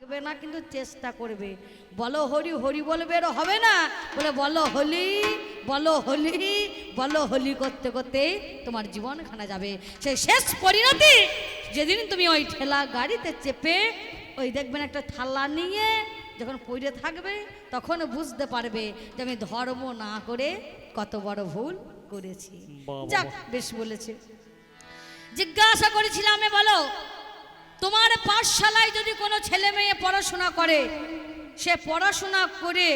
থাকবে না কিন্তু চেষ্টা করবে। বলো হরি হরি বলবে হবে না? বলে বলো হলি বলো হলি বলো হলি করতে করতে তোমার জীবন খানা যাবে। সে শেষ পরিণতি যেদিন তুমি ওই ঠেলা গাড়িতে চেপে ওই দেখবেন একটা থালা নিয়ে যখন পড়ে থাকবে তখন বুঝতে পারবে যে আমি ধর্ম না করে কত বড় ভুল করেছি। যাক বেশ বলেছে। জিজ্ঞাসা করেছিলাম বলো তোমার পাঠশালায় যদি কোনো ছেলে মেয়ে পড়াশোনা করে, সে পড়াশোনা করে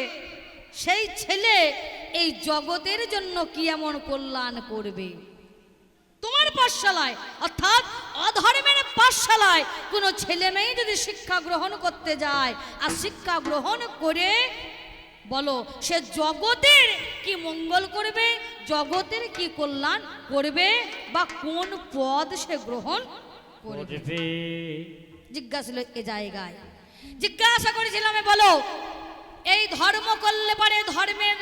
সেই ছেলে এই জগতের জন্য কি এমন কল্যাণ করবে? তোমার পাঠশালায়, অর্থাৎ অধর্মের পাঠশালায় কোনো ছেলে মেয়ে যদি শিক্ষা গ্রহণ করতে যায় আর শিক্ষা গ্রহণ করে, বলো সে জগতের কি মঙ্গল করবে, জগতের কি কল্যাণ করবে বা কোন পদ সে গ্রহণ করবে জিজ্ঞাসা এ জায়গায়। জিজ্ঞাসা করেছিলাম বলো এই ধর্ম করলে পারে ধর্মের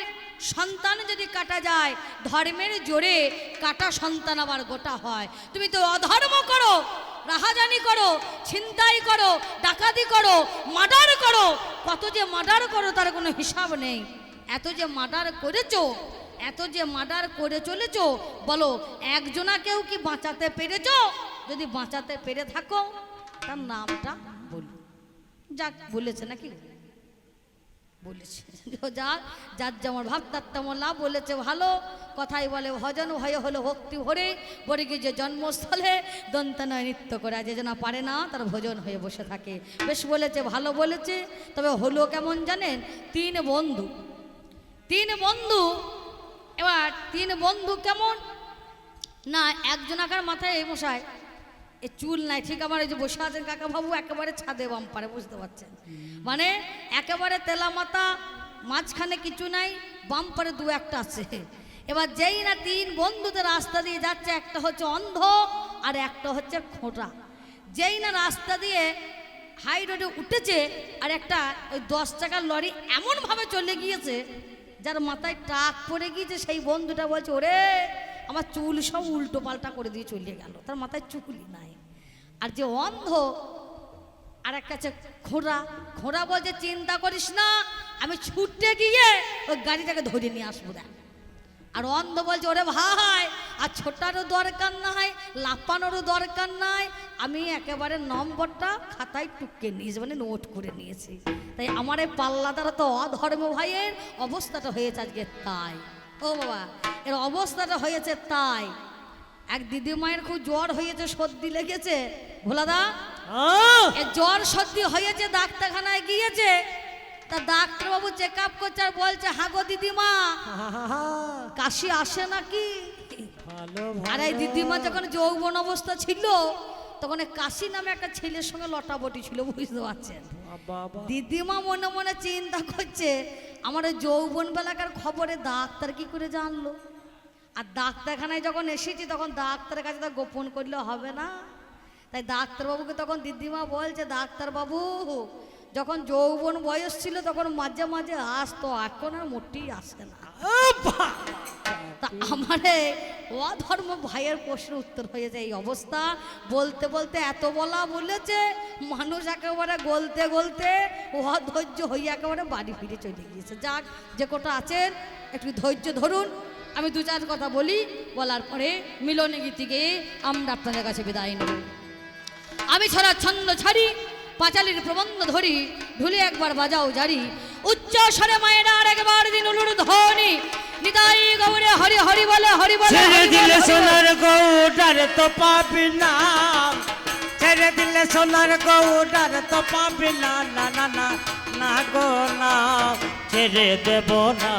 সন্তান যদি কাটা যায় ধর্মের জোরে কাটা সন্তান আবার গোটা হয়। তুমি তো অধর্ম করো রাহাজানি করো ছিনতাই করো ডাকাতি করো মার্ডার করো। কত যে মার্ডার করো তার কোনো হিসাব নেই। এত যে মার্ডার করেছ এত যে মার্ডার করে চলেছো বলো একজনাকেও কি বাঁচাতে পেরেছ? যদি বাঁচাতে পেরে থাকো, তার নামটা বলো। যাক, বলেছে নাকি? বলেছে। যা, যার যেমন ভাব, তার তেমন লাভ। বলেছে, ভালো। কথাই বলে, ভজন ভয়ে হলো ভক্তি ভরে। বলে কি যে জন্মস্থলে, দন্তনয় নৃত্য করে যে যেন পারে না, তার ভোজন হয়ে বসে থাকে। বেশ বলেছে, ভালো বলেছে। তবে হলো কেমন জানেন? তিন বন্ধু। তিন বন্ধু। এবার তিন বন্ধু কেমন? না, একজন একজনাকার মাথায়, মশাই। এ চুল নাই, ঠিক আমার এই যে বসে আছেন কাকা বাবু একেবারে ছাদে বাম্পারে বুঝতে পারছেন? মানে একেবারে তেলা মাথা মাঝখানে কিছু নাই বাম্পারে দু একটা আছে। এবার যেই না তিন বন্ধুদের রাস্তা দিয়ে যাচ্ছে, একটা হচ্ছে অন্ধ আর একটা হচ্ছে খোঁটা যেই না রাস্তা দিয়ে হাই রোডে উঠেছে আর একটা ওই দশ টাকার লরি এমনভাবে চলে গিয়েছে, যার মাথায় টাক পড়ে গিয়েছে, সেই বন্ধুটা বলছে, ওরে আমার চুল সব উল্টো পাল্টা করে দিয়ে চলে গেল। তার মাথায় চুলই নাই। আর যে অন্ধ, আর একটা আছে ঘোড়া। ঘোড়া বলছে, চিন্তা করিস না, আমি ছুটতে গিয়ে ওই গাড়িটাকে ধরে নিয়ে আসব দেখ। আর অন্ধ বলছে, ওরে ভাই, আর ছোটারও দরকার নাই লাপানোরও দরকার নাই, আমি একেবারে নম্বরটা খাতায় টুকে নিয়েছি মানে নোট করে নিয়েছি। তাই আমার এই পাল্লা দ্বারা তো অধর্ম ভাইয়ের অবস্থাটা হয়েছে আজকে তাই। ও বাবা এর অবস্থাটা হয়েছে তাই। এক দিদিমায়ের খুব জ্বর হয়েছে সর্দি লেগেছে। ভোলাদা! এ জ্বর সর্দি হয়েছে ডাক্তারখানায় গিয়েছে। তা ডাক্তারবাবু চেক আপ করছে আর বলছে হাগো দিদিমা কাশি আসে নাকি? আর এই দিদিমা যখন যৌবন অবস্থা ছিল তখন কাশি নামে একটা ছেলের সঙ্গে লটাবটি ছিল বুঝতে পারছেন? দিদিমা মনে মনে চিন্তা করছে আমার যৌবন বেলাকার খবরে ডাক্তার কি করে জানলো? আর ডাক্তারখানায় যখন এসেছি, তখন ডাক্তারের কাছে তো গোপন করলে হবে না। তাই ডাক্তারবাবুকে তখন দিদিমা বলছে, ডাক্তারবাবু, যখন যৌবন বয়স ছিল, তখন মাঝে মাঝে আসতো, এখন আর মোটেই আসে না। আমার অধর্ম ভাইয়ের প্রশ্ন উত্তর হয়ে যায় এই অবস্থা। বলতে বলতে এত বলা বলেছে, মানুষ একেবারে গলতে গলতে অধৈর্য হয়ে একেবারে বাড়ি ফিরে চলে গিয়েছে। যাক, যে কোটা আছেন, একটু ধৈর্য ধরুন। আমি দু চার কথা বলি, বলার পরে মিলনে গীতিকে আমরা আপনাদের কাছে বিদায় নেব। আমি ছড়া ছন্দ ছাড়ি, পাঁচালির প্রবন্ধ ধরি, ঢুলে একবার বাজাও জারি। উচ্চ স্বরে মায়েরা আর একবার দিন উলুর ধ্বনি নিতাই গৌরে হরি হরি বলে হরি বলে ছেড়ে দিলে সোনার গৌডার তো পাবি না। ছেড়ে দিলে সোনার গৌডার তো পাবি না। না না না না গো না। ছেড়ে দেব না।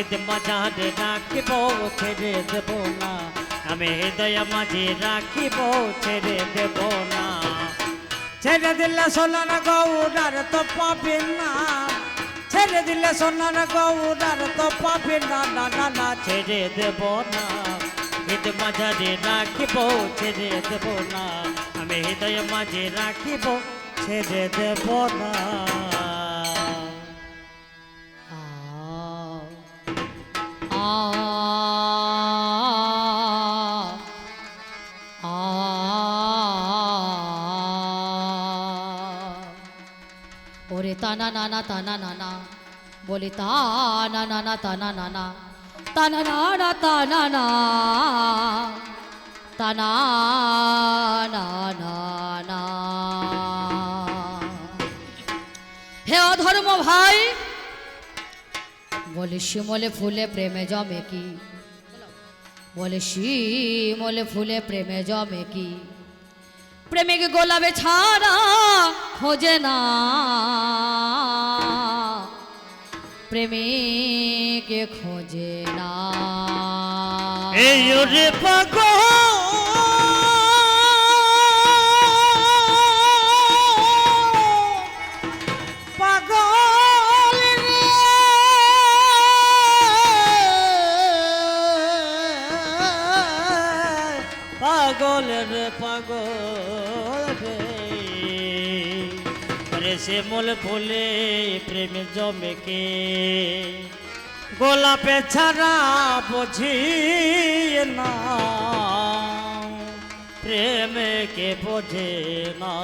ঈদ মাঝারে রাখিব ছেড়ে দেব না। আমি হৃদয় মাঝে রাখিব ছেড়ে দেব না। ছেড়ে দিলে সোনার গৌডার তো পাবি না। ছেড়ে দিলে সোনার গৌডার তো পাবি না না না না ছেড়ে দেব না। ঈদ মাঝারে রাখিব, ছেড়ে দেব না। আমি হৃদয় মাঝে রাখিব, ছেড়ে দেব না। ওরে তানা নানা তানা নানা বলি তানা নানা তানা নানা তানা নানা তানা না তানা না না না হে অধর্ম ভাই বলে শিমলে ফুলে প্রেমে জমে কি বলে শিমলে ফুলে প্রেমে জমে কি প্রেমিক গোলাপে ছাড়া খোঁজে না প্রেমিকে খোঁজে না। এই পাগল। আরে সে মোল ফুলে প্রেম জমে কে গোলাপে ছাড়া বুঝি না প্রেমকে বোঝে না।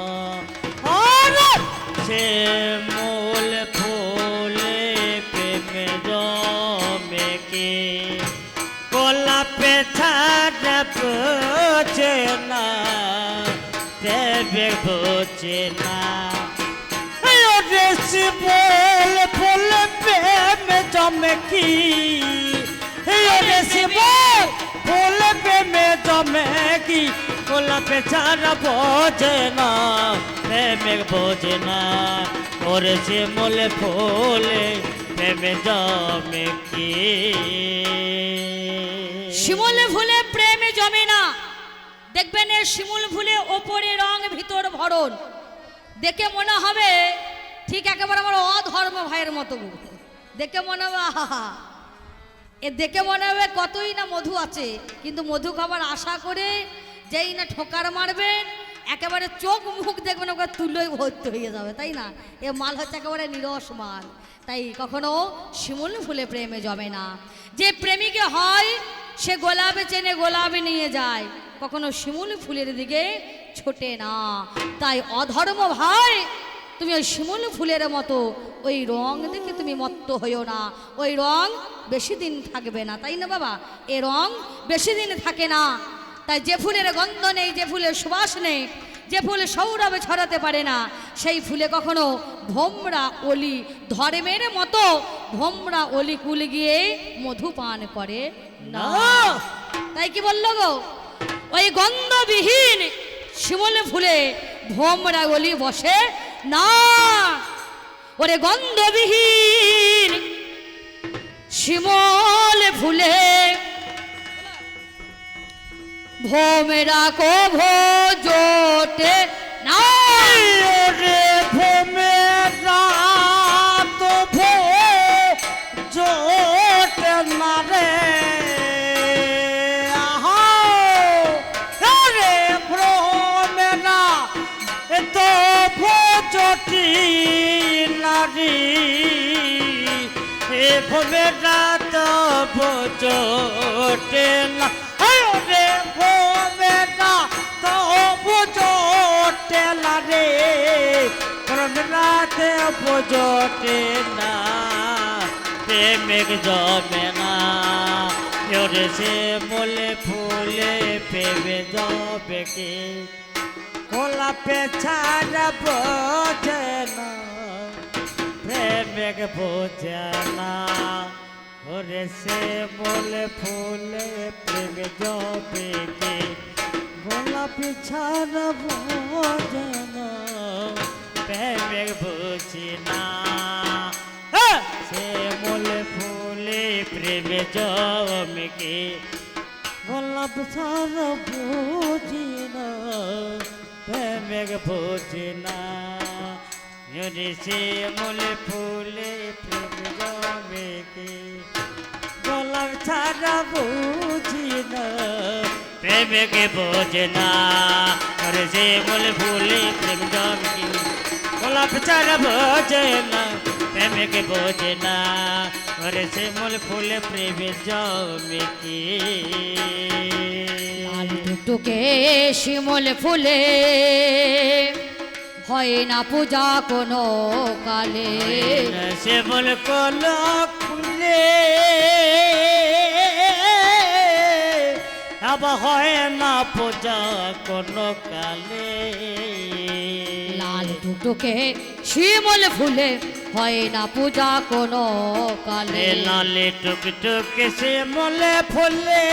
আরে! সে মূল ফুলে প্রেমে জমে কে গোলাপে ছাড়া বোঝে না, প্রেমে বোঝে না। রেসি বল, ফুল জমে কি? রেসি বল, ফুল প্রেম জমে কি? গোলাপে ছাড়া বোঝে না, প্রেম বোঝে না। ওরে সে মোলে ফুলে প্রেম জমে কি? শিমুল ফুলে প্রেমে জমে না। দেখবেন শিমুল ফুলে ওপরে রং, ভিতর ভরণ। দেখে মনে হবে ঠিক একেবারে আমার অধর্ম ভাইয়ের মতো। দেখে মনে হবে এ দেখে মনে হবে কতই না মধু আছে। কিন্তু মধু খাবার আশা করে যেই না ঠোকার মারবেন, একেবারে চোখ মুখ দেখবেন, ওকে তুলোই ভর্তি হয়ে যাবে, তাই না? এ মাল হচ্ছে একেবারে নিরস মাল। তাই কখনো শিমুল ফুলে প্রেমে জমে না। যে প্রেমিকে হয়, সে গোলাপে চেনে গোলাপে নিয়ে যায়। কখনো শিমুল ফুলের দিকে ছোটে না। তাই অধর্ম ভাই তুমি ওই শিমুল ফুলের মতো ওই রং দেখে তুমি মত্ত হইও না। ওই রং বেশি দিন থাকবে না তাই না বাবা? এ রং বেশি দিন থাকে না। তাই যে ফুলের গন্ধ নেই যে ফুলের সুবাস নেই যে ফুল সৌরভে ছড়াতে পারে না সেই ফুলে কখনো ভোমরা অলি ধর্মের মতো ভোমরা অলি কুল গিয়ে মধু পান করে না। তাই কি বলল গো? ওই গন্ধবিহীন শিমল ফুলে ভোমরা গলি বসে না। ওরে গন্ধবিহীন শিমল ভুলে ভোমেরা কো জোটে ভূমে রাত জোটে না। রে ভূমে না তো ভো জোটে না রে। রাতে পুজোটে না। প্রেমিক জমে না। ওরে সে মোলে ফুলে পেবে জবে কে। গোলাপে ছাড়া বোঝে না। প্রেমিক বোঝে না ওরে সে মোলে ফুলে প্রেমে জবে কে গোলাপি ছাড়া বোঝে না প্রেমিক বুঝি না! সে মোলে ফুলে প্রেমে জমকে গোলাপ ছাড়া বুঝি বুঝি না যদি সে মোলে ফুলে প্রেম জমকে গোলাপ ছাড়া বুঝি না, প্রেমকে বোঝে না। করে সে মূল ফুলে প্রেম জমকি গোলাপ ছাড়া বোঝে না, প্রেমকে বোঝে না। করে সে ফুলে প্রেম জমকি লাল টুকটুকে শিমল ফুলে হয় না পূজা কোনো কালে। সে বল কল। খুলে আবার হয় না পূজা কোনো কালে। লাল টুকটুকে শিমল ফুলে হয় না পূজা কোনো কালে। লালে টুক টুক সে মলে ফুলে।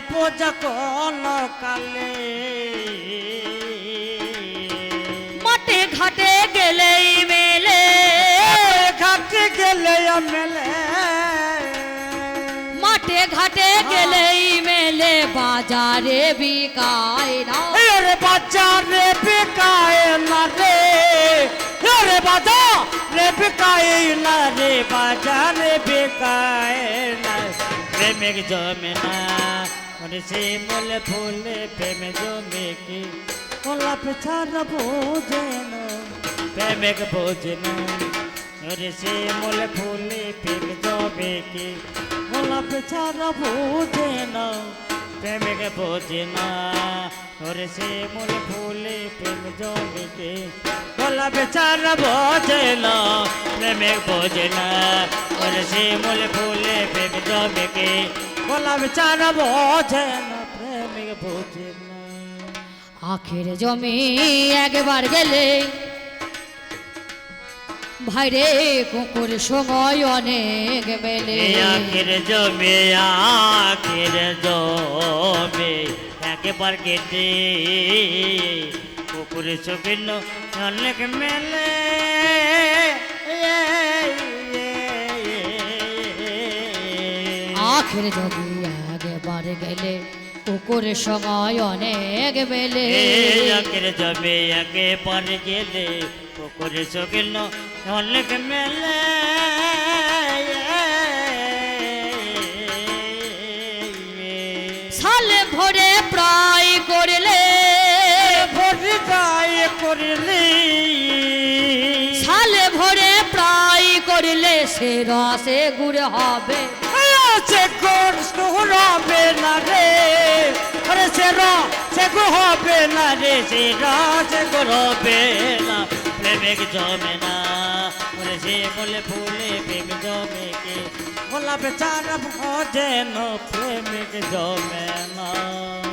পূজা কোন কালে। মাঠে ঘাটে গেলেই মেলে। ঘাটে গেলে মেলে। মাঠে ঘাটে গেলেই মেলে। বাজারে বিকায় না। রে বাচ্চা রে বেকায় না রে। রে বাজা রে বেকায় না রে। বাজা রে বেকায় না। প্রেমিক জমে না। ওরে সে মলে ফুলে প্রেমে জমে কি? কোলা পেছারা বোঝে না প্রেমিক বোঝে না। ওরে সে মলে ফুলে প্রেম জমে কি? কোলা পেছারা বোঝে না প্রেমিক বোঝে না। ওরে সে মূল ফুলে প্রেম জমিকে গলা বেচারা বোঝে না প্রেমিক বোঝে না। ওরে সে মূল ফুলে প্রেম জমিকে গলা বেচারা বোঝে না প্রেমিক বোঝে না। আখের জমি একবার গেলে ভাইরে কুকুর সময় অনেক মেলে। আখের জমে আখের জমে একবার কেটে পুকুরে চোখের অনেক মেলে। আখের জমি একবার গেলে কুকুর সময় অনেক বেলে। এই আখের জমে একবার গেলে পুকুরে চোখের অনেক মেলে। সালে ভরে প্রায় করলে। ভোট গায়ে করলি। সালে ভরে প্রায় করলে সে রসে গুড় হবে। সে কষ্ট হবে না রে। আরে সে র সে গো হবে না রে সে র সে গো হবে না। প্রেমিক জমে না। ওরে সে বলে ফুলে প্রেম জমে কে? বলা বেচারা ভোজে না প্রেমিক জমে না।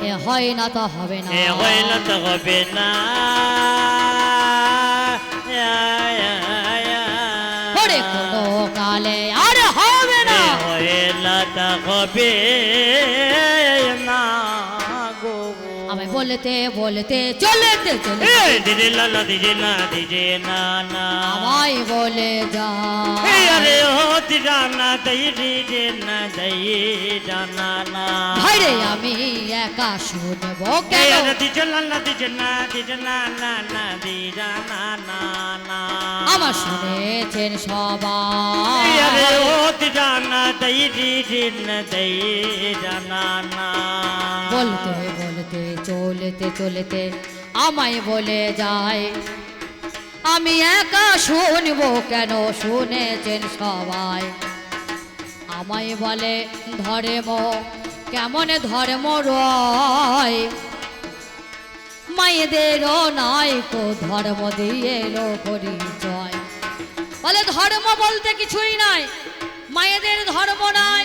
এ হয় না তা হবে না। এ হইল তো হবে না। ওরে কোনো কালে না হইলতা হবে না গো। আমি বলতে বলতে চলেতে চলে দিদি লালা দিদি না দিদি না না। আমায় বলে যা। আরে ও দিদা না দই দিদি না দই জানা না ভাইরে আমি একা শুনব কেন? আরে দিদি লালা দিদি না দিদি না না না দিদা না না না। আমার শুনেছেন আরে সবাই ও দিদা না দই না দই জানা বলতে বলতে চলেতে চলেতে আমায় বলে যায়, আমি একা শুনব কেন? শুনেছেন সবাই। আমায় বলে, ধর্ম, কেমন ধর্ম রয়? মায়েদেরও নাই কো ধর্ম দিয়ে এলো পরিচয়। বলে, ধর্ম বলতে কিছুই নাই। মায়েদের ধর্ম নাই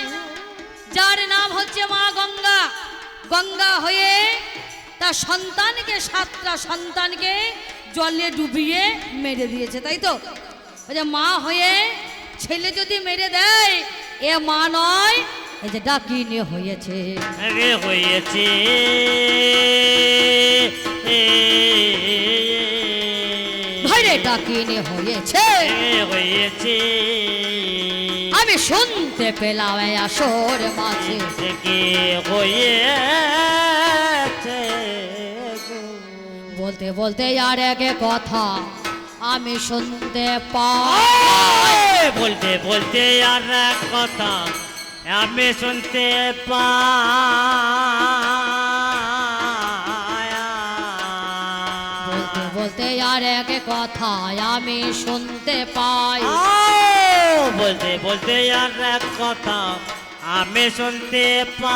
যার নাম হচ্ছে মা গঙ্গা গঙ্গা হয়ে তার সন্তানকে সাতটা সন্তানকে জলে ডুবিয়ে মেরে দিয়েছে তাই তো ওই যে মা হয়ে ছেলে যদি মেরে দেয় এ মা নয় এই যে ডাকিনি হয়েছে হয়েছে ভাইরে ডাকিনি হয়েছে হয়েছে আমি শুনতে পেলাম আসর মাঝে। থেকে হয়েছে বলতে বলতে আর এক কথা আমি শুনতে পাই বলতে বলতে আর এক কথা আমি শুনতে বলতে পাই বলতে আর এক কথা আমি শুনতে পাই! বলতে বলতে আর এক কথা আমি শুনতে পারে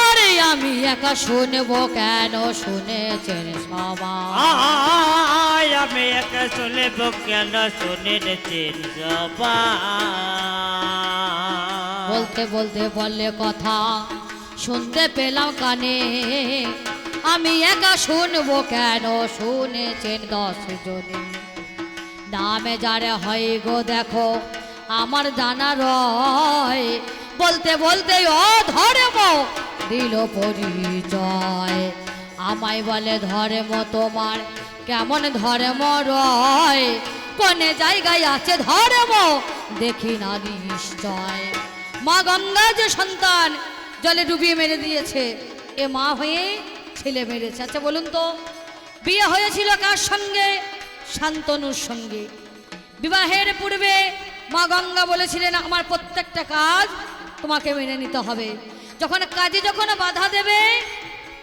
আরে আমি একা শুনব কেন? শুনেছেন সবাই। আমি একা শুনব কেন? শুনেছেন সবাই। বলতে বলতে বললে কথা শুনতে পেলাম কানে। আমি একা শুনব কেন? শুনেছেন দশ জনে। নামে যারে হয় গো দেখো, আমার জানা রয়। বলতে বলতে ও ধর্ম দিল পরিচয়। আমায় বলে ধর্ম তোমার, কেমন ধর্ম রয়? কোনে জায়গায় আছে ধর্ম? দেখি না নিশ্চয়। মা গঙ্গা যে সন্তান, জলে ডুবিয়ে মেরে দিয়েছে। এ মা হয়ে ছেলে মেরেছে। আচ্ছা বলুন তো, বিয়ে হয়েছিল কার সঙ্গে? শান্তনুর সঙ্গে। বিবাহের পূর্বে মা গঙ্গা বলেছিলেন, আমার প্রত্যেকটা কাজ তোমাকে মেনে নিতে হবে। যখন কাজে যখন বাধা দেবে,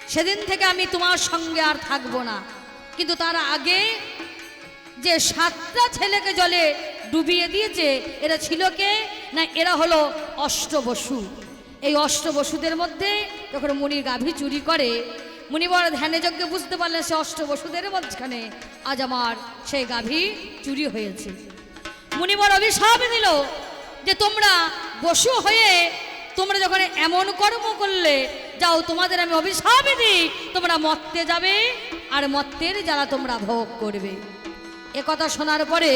সেদিন থেকে আমি তোমার সঙ্গে আর থাকব না। কিন্তু তার আগে যে সাতটা ছেলেকে জলে ডুবিয়ে দিয়েছে, এরা ছিল কে? না, এরা হলো অষ্টবসু। এই অষ্টবসুদের মধ্যে যখন মুনি গাভী চুরি করে মুনি বড় ধ্যানে যজ্ঞে বুঝতে পারলেন সে অষ্ট বসুদের মাঝখানে আজ আমার সেই গাভী চুরি হয়েছে। মুনি বড় অভিশাপ দিল যে তোমরা বসু হয়ে তোমরা যখন এমন কর্ম করলে, যাও তোমাদের আমি অভিশাপ দিই, তোমরা মত্তে যাবে আর মত্তের জ্বালা তোমরা ভোগ করবে। এ কথা শোনার পরে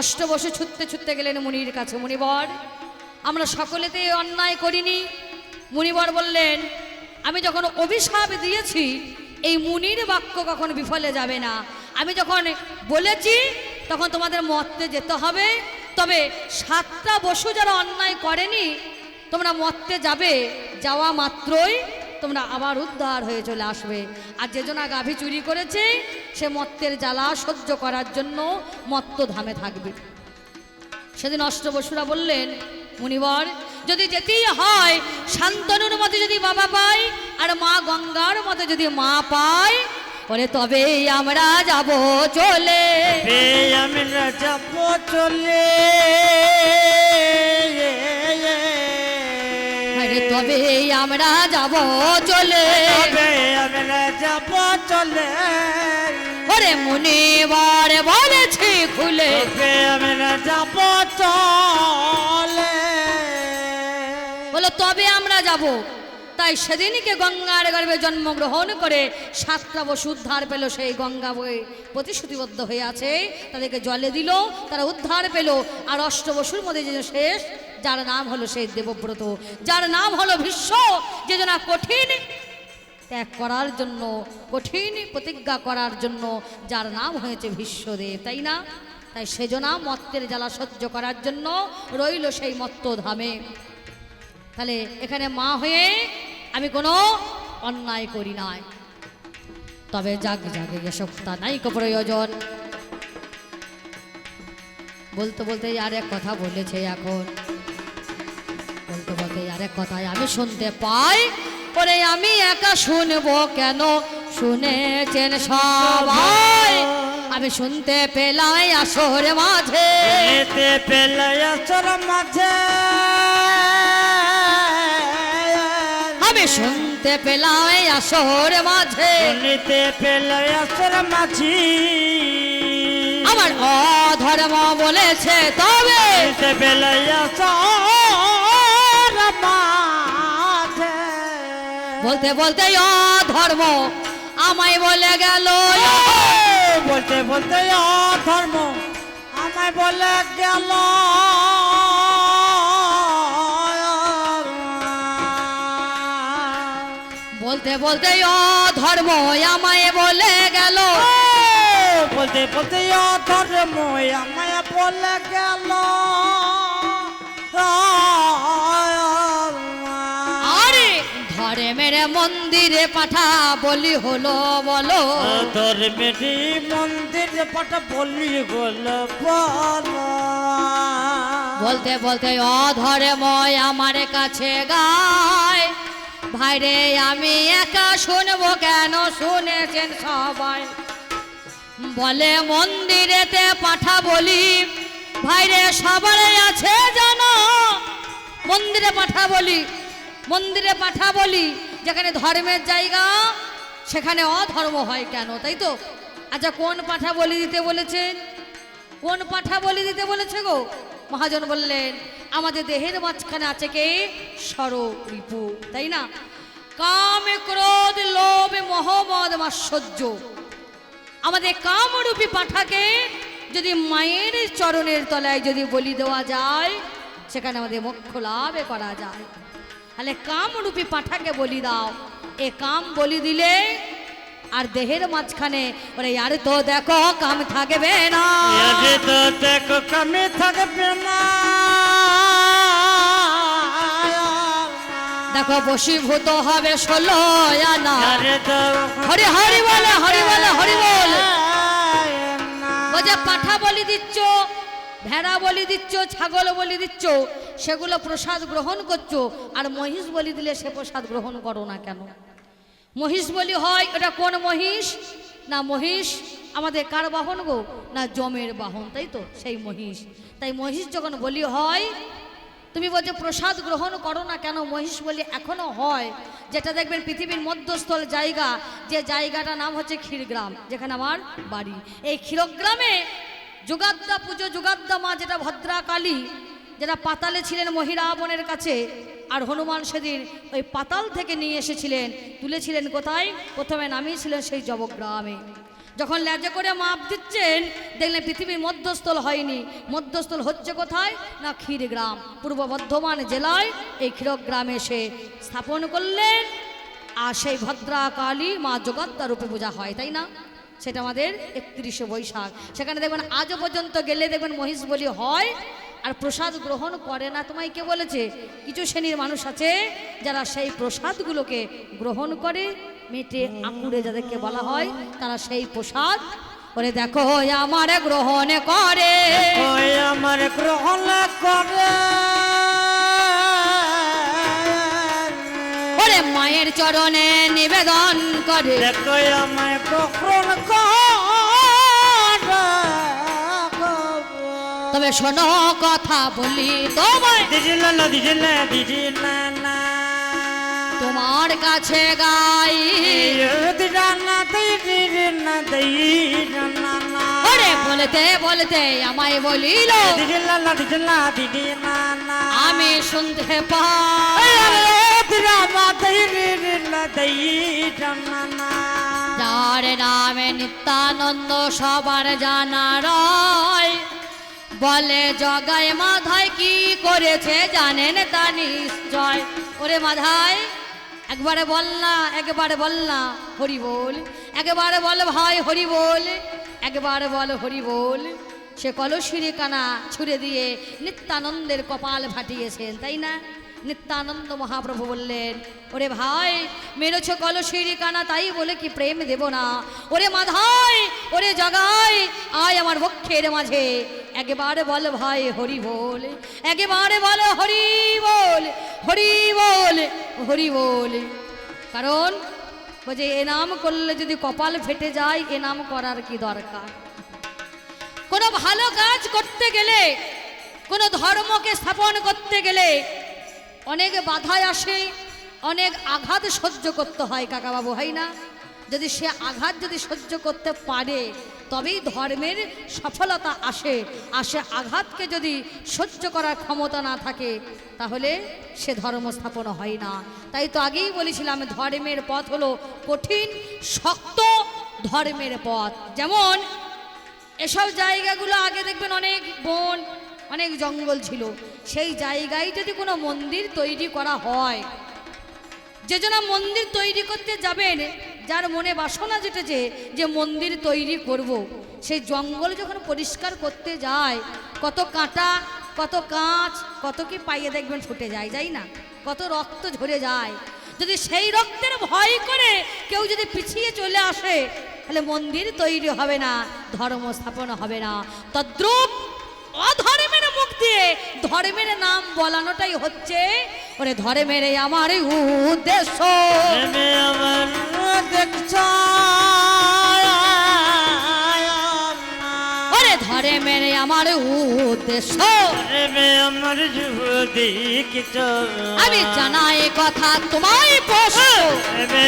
অষ্টবসু ছুটতে ছুটতে গেলেন মুনির কাছে, মুনিবর, আমরা সকলেতে অন্যায় করিনি। মুনিবর বললেন আমি যখন অভিশাপ দিয়েছি, এই মুনির বাক্য কখন বিফলে যাবে না? আমি যখন বলেছি, তখন তোমাদের মর্তে যেতে হবে। তবে সাতটা বসু যারা অন্যায় করেনি, তোমরা মর্তে যাবে, যাওয়া মাত্রই তোমরা আবার উদ্ধার হয়ে চলে আসবে। আর যে জনা গাভী চুরি করেছে, সে মত্তের জ্বালা সহ্য করার জন্য মত্ত ধামে থাকবে। সেদিন অষ্টবসুরা বললেন, মুনিবর, যদি যেতেই হয়, শান্তনুর মতে যদি বাবা পাই আর মা গঙ্গার মতে যদি মা পাই ওরে তবেই আমরা যাব চলে। আমরা যাব চলে। তবেই আমরা যাব চলে। তবে আমরা যাব চলে। ওরে মুনিবার বলেছি খুলে। তবে আমরা যাব চলে। বলো তবে আমরা যাব। তাই সেদিনকে গঙ্গার গর্ভে জন্মগ্রহণ করে সাতটা বসু উদ্ধার পেল সেই গঙ্গা বয়ে। প্রতিশ্রুতিবদ্ধ হয়ে আছে। তাদেরকে জলে দিল, তারা উদ্ধার পেল। আর অষ্টবসুর মধ্যে যে শেষ, যার নাম হলো সেই দেবব্রত। যার নাম হলো ভীষ্ম, যে জনা কঠিন ত্যাগ করার জন্য, কঠিন প্রতিজ্ঞা করার জন্য যার নাম হয়েছে ভীষ্মদেব, তাই না? তাই সেজনা মত্তের জ্বালা সহ্য করার জন্য রইল সেই মত্ত ধামে তাহলে এখানে মা হয়ে আমি কোনো অন্যায় করি নাই। তবে জাগ জাগে এসব তা নাই প্রয়োজন। বলতে বলতে আর এক কথা বলেছে এখন। বলতে বলতে আর এক কথায় আমি শুনতে পাই পরে আমি একা শুনব কেন? শুনেছেন সবাই, আমি শুনতে পেলাই আসর মাঝে। এতে পেলে আসর মাঝে। আমি শুনতে পেলাম এই আসর মাঝে। শুনিতে পেলে আসর মাঝি। আমার অধর্ম বলেছে তবে শুনিতে পেলে আসর মাঝে। বলতে বলতে অধর্ম আমায় বলে গেল। বলতে বলতে ধর্ম আমায় বলে গেল। বলতে বলতে অধর্ম আমায় বলে গেল। বলতে বলতে ও ধর্ম আমায় বলে গেল। আরে মন্দিরে পাঠা বলি হলো বলো। ধর্মেরই মন্দির পাঠা বলি গল বল। বলতে বলতে অধর্ময় আমার কাছে গায়। ভাইরে, আমি একা শুনব কেন? শুনেছেন সবাই। বলে, মন্দিরেতে পাঠা বলি। ভাইরে সবারই আছে জানো? মন্দিরে পাঠা বলি। মন্দিরে পাঠা বলি। যেখানে ধর্মের জায়গা, সেখানে অধর্ম হয় কেন? তাই তো? আচ্ছা কোন পাঠা বলি দিতে বলেছেন? কোন পাঠা বলি দিতে বলেছে গো? মহাজন বললেন, আমাদের দেহের মাঝখানে আছে কে? সর রিপু, তাই না? কাম ক্রোধ, লোভ মহমদ মাশ্চর্য আমাদের কামরূপী পাঠাকে যদি মায়ের চরণের তলায় যদি বলি দেওয়া যায়, সেখানে আমাদের মোক্ষ লাভ করা যায়। তাহলে কামরূপী পাঠাকে বলি দাও। এ কাম বলি দিলে আর দেহের মাঝখানে ওরে আর তো দেখো কাম থাকবে না। আরে তো দেখো কমে থাকবে না। দেখো বশীভূত হবে ষোলো আনা। হরি হরি বলে হরি বলে হরি বল। ও যে পাঠা বলি দিচ্ছ ভেড়া বলি দিচ্ছ ছাগল বলি দিচ্ছ সেগুলো প্রসাদ গ্রহণ করছ আর মহিষ বলি দিলে সে প্রসাদ গ্রহণ করো না কেন? মহিষ বলি হয় ওটা কোন মহিষ? না মহিষ, আমাদের কার বাহন গো? না জমের বাহন, তাই তো? সেই মহিষ। তাই মহিষ যখন বলি হয়, তুমি বলছো প্রসাদ গ্রহণ করো না কেন? মহিষ বলি এখনও হয়। যেটা দেখবেন পৃথিবীর মধ্যস্থল জায়গা, যে জায়গাটার নাম হচ্ছে ক্ষীরগ্রাম, যেখানে আমার বাড়ি। এই ক্ষীরগ্রামে যুগাদ্দা পুজো, যুগাদ্দা মা যেটা ভদ্রাকালী, যেটা পাতালে ছিলেন মহিরাবনের কাছে আর হনুমান সেদিন ওই পাতাল থেকে নিয়ে এসেছিলেন, তুলেছিলেন কোথায়? প্রথমে নামিয়েছিলেন সেই জবগ্রামে। যখন ল্যাজে করে মাপ দিচ্ছেন, দেখলেন পৃথিবীর মধ্যস্থল হয়নি। মধ্যস্থল হচ্ছে কোথায়? না ক্ষীরগ্রাম। পূর্ব বর্ধমান জেলায় এই ক্ষীরগ্রামে এসে স্থাপন করলেন। আর সেই ভদ্রা কালী মা জগদ্দা রূপে পূজা হয়, তাই না? সেটা আমাদের একত্রিশে বৈশাখ। সেখানে দেখবেন আজও পর্যন্ত গেলে দেখবেন মহিষ বলি হয় আর প্রসাদ গ্রহণ করে না। তোমায় কে বলেছে? কিছু শ্রেণির মানুষ আছে যারা সেই প্রসাদগুলোকে গ্রহণ করে মেটে আকুড়ে যাদেরকে বলা হয় তারা সেই প্রসাদ করে দেখো আমার গ্রহণ করে। আমার গ্রহণ করে। ওরে মায়ের চরণে নিবেদন করে। দেখো আমায় গ্রহণ করে। তবে শোনো কথা বলি তোমায়। তোমার কাছে গাই। ওরে বলতে বলতে আমায় বলিল আমি শুনতে পাই যার নামে নিত্যানন্দ সবার জানা রয় বলে জগায় মাধায় কি করেছে জানেন তা নিশ্চয়? ওরে মাধায়, একবারে বল না, একবারে বল না, হরি বল। একবারে বল ভাই, হরি বল। একবারে বল হরি বল। সে কলসিরি কানা ছুড়ে দিয়ে নিত্যানন্দের কপাল ফাটিয়েছেন, তাই না? নিত্যানন্দ মহাপ্রভু বললেন, ওরে ভাই মেরেছ কলসিরি কানা, তাই বলে কি প্রেম দেব না? ওরে মাধাই, ওরে জগাই, আয় আমার বক্ষের মাঝে। একবারে বল ভাই, হরি বল, একেবারে বল হরি বল হরি বল হরি বল। কারণ, বলছে, এ নাম করলে যদি কপাল ফেটে যায়, এ নাম করার কি দরকার? কোনো ভালো কাজ করতে গেলে, কোনো ধর্মকে স্থাপন করতে গেলে অনেক বাধায় আসে, অনেক আঘাত সহ্য করতে হয় কাকাবাবু, হয় না? যদি সে আঘাত যদি সহ্য করতে পারে, তবেই ধর্মের সফলতা আসে। আর সে আঘাতকে যদি সহ্য করার ক্ষমতা না থাকে, তাহলে সে ধর্ম স্থাপন হয় না। তাই তো আগেই বলেছিলাম, ধর্মের পথ হলো কঠিন, শক্ত ধর্মের পথ। যেমন এসব জায়গাগুলো আগে দেখবেন অনেক বন, অনেক জঙ্গল ছিল। সেই জায়গায় যদি কোনো মন্দির তৈরি করা হয়, যে যেন মন্দির তৈরি করতে যাবেন, যার মনে বাসনা যেটেছে যে মন্দির তৈরি করব। সেই জঙ্গল যখন পরিষ্কার করতে যায়, কত কাঁটা, কত কাঁচ, কত কি পাইয়ে দেখবেন ছুটে যায়, যাই না? কত রক্ত ঝরে যায়। যদি সেই রক্তের ভয় করে কেউ যদি পিছিয়ে চলে আসে, তাহলে মন্দির তৈরি হবে না, ধর্ম স্থাপন হবে না। তদ্রুপ অধর্মের মুখ দিয়ে ধর্মের নাম বলানোটাই হচ্ছে ওরে ধর্মের আমার উদ্দেশ্য। আমার দেখছ ওরে ধর্মের আমার উদ্দেশ্য। আমার কিছু আমি জানাই কথা তোমায় প্রশ্ন। প্রেমে